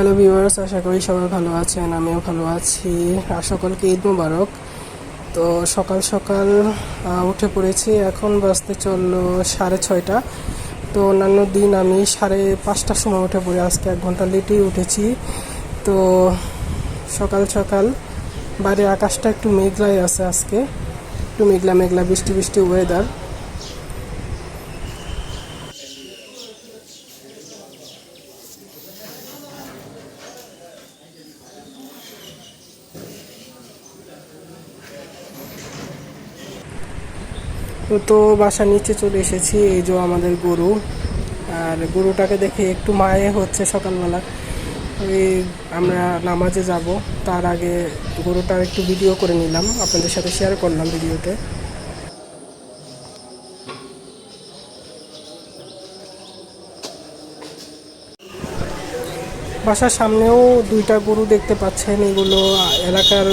Hello viewers আশা করি সবাই ভালো আছেন, আমিও ভালো আছি। আর সকলকে ঈদ মুবারক। তো সকাল সকাল উঠে পড়েছি, এখন বাজতে চলল সাড়ে ছয়টা। তো অন্যান্য দিন আমি সাড়ে পাঁচটার সময় উঠে পড়ি, আজকে এক ঘণ্টা লেটেই উঠেছি। তো সকাল সকাল, বাইরে আকাশটা একটু মেঘলাই আছে আজকে। একটু মেঘলা মেঘলা, বৃষ্টি বৃষ্টি ওয়েদার তো বাসার নিচে চলে এসেছি, এই যে আমাদের গরু। আর গরুটাকে দেখে একটু মায়ে হচ্ছে সকালবেলা। ওই আমরা নামাজে যাব, তার আগে গরুটার একটু ভিডিও করে নিলাম, আপনাদের সাথে শেয়ার করলাম ভিডিওতে বাসার সামনেও দুইটা গরু দেখতে পাচ্ছেন, এগুলো এলাকার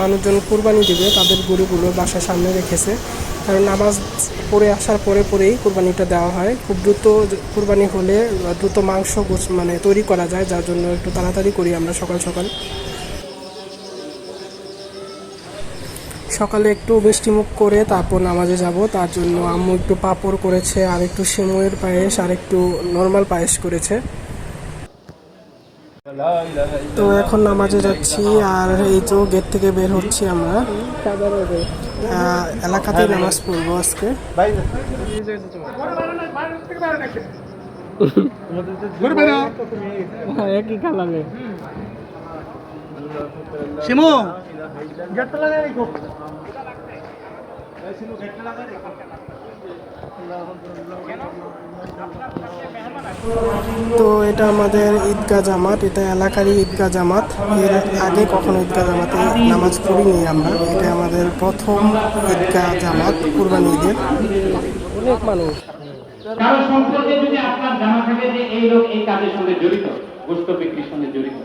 মানুষজন কুরবানি দেবে, তাদের গরুগুলো বাসার সামনে রেখেছে। কারণ নামাজ পড়ে আসার পরে পরেই কুরবানিটা দেওয়া হয়। খুব দ্রুত কুরবানি হলে দ্রুত মাংস মানে তৈরি করা যায়, যার জন্য একটু তাড়াতাড়ি করি আমরা সকাল সকাল। সকালে একটু মিষ্টিমুখ করে তারপর নামাজে যাব। তার জন্য আম্মু একটু পাঁপড় করেছে, আর একটু সিমুয়ের পায়েস, আর একটু নর্মাল পায়েস করেছে। তো এখন নামাজে যাচ্ছি আর এই তো গেট থেকে বের হচ্ছি আমরা। এলাকাতেই নামাজ পড়ব আজকে। একই কালারে। শিমু! তো এটা আমাদের ঈদগাহ জামাত, এটা এলাকারই ঈদগাহ জামাত। এর আগে কখনো ঈদগাহ জামাতে নামাজ পড়িনি আমরা। এটা আমাদের প্রথম ঈদগাহ জামাত, কুরবানি ঈদের। অনেক মানুষ। কারও সম্পর্কে যদি আপনার জানা থাকে যে এই লোক এই কাজের সঙ্গে জড়িত গোস্ত বিক্রির সঙ্গে জড়িত,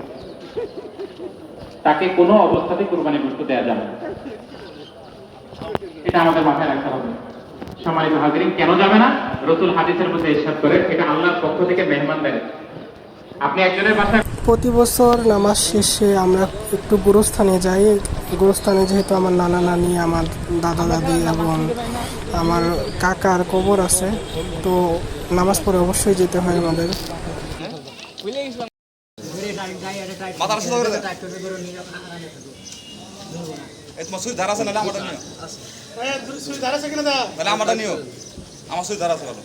তাকে কোনো অবস্থাতে কোরবানি গোস্ত দেওয়া যাবে না। এটা আমাদের মাথায় রাখতে হবে। সম্মানিত হাজিরিন কেন যাবে না? রসুল হাদিসের মধ্যে ইরশাদ করে এটা আল্লাহর পক্ষ থেকে মেহমানদারি। আপনি একজনের বাসায় প্রতি বছর নামাজ শেষে আমরা একটু গুরুস্থানে যাই। গুরুস্থানে যেহেতু আমার নানা নানি আমার দাদা দাদি এবং আমার কাকার কবর আছে তো নামাজ পড়ে অবশ্যই যেতে হয় আমাদের। মাথা রাস্তা করে দেন এই তোমার সুই ধারা আছে নাহলে আমারটা নিও। আমারটা নিও। আমার সুই ধারা আছে ভালো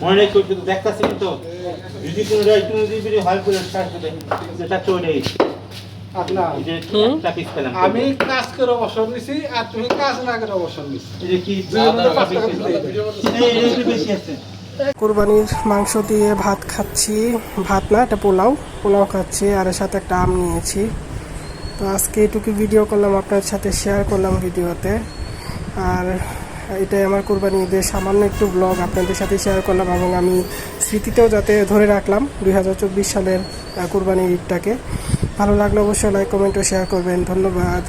মনে নেই কিন্তু দেখতেছি কিন্তু যদি কোনো যদি হয় করে চলে আপনার এই যে একটা পিস পেলাম। আমি কাজ করে অবসর নিছি আর তুমি কাজ না করে অবসর নিছি কি? বেশি আছে। কোরবানির মাংস দিয়ে ভাত খাচ্ছি। ভাত না এটা পোলাও। পোলাও খাচ্ছি আর এর সাথে একটা আম নিয়েছি। তো আজকে এটুকু ভিডিও করলাম আপনার সাথে শেয়ার করলাম ভিডিওতে। আর এটাই আমার কোরবানি ঈদের সামান্য একটু ব্লগ আপনাদের সাথে শেয়ার করলাম এবং আমি স্মৃতিতেও যাতে ধরে রাখলাম দুই হাজার চব্বিশ সালের আহ, কোরবানি ঈদটাকে। ভালো লাগলে অবশ্যই লাইক কমেন্ট ও শেয়ার করবেন। ধন্যবাদ।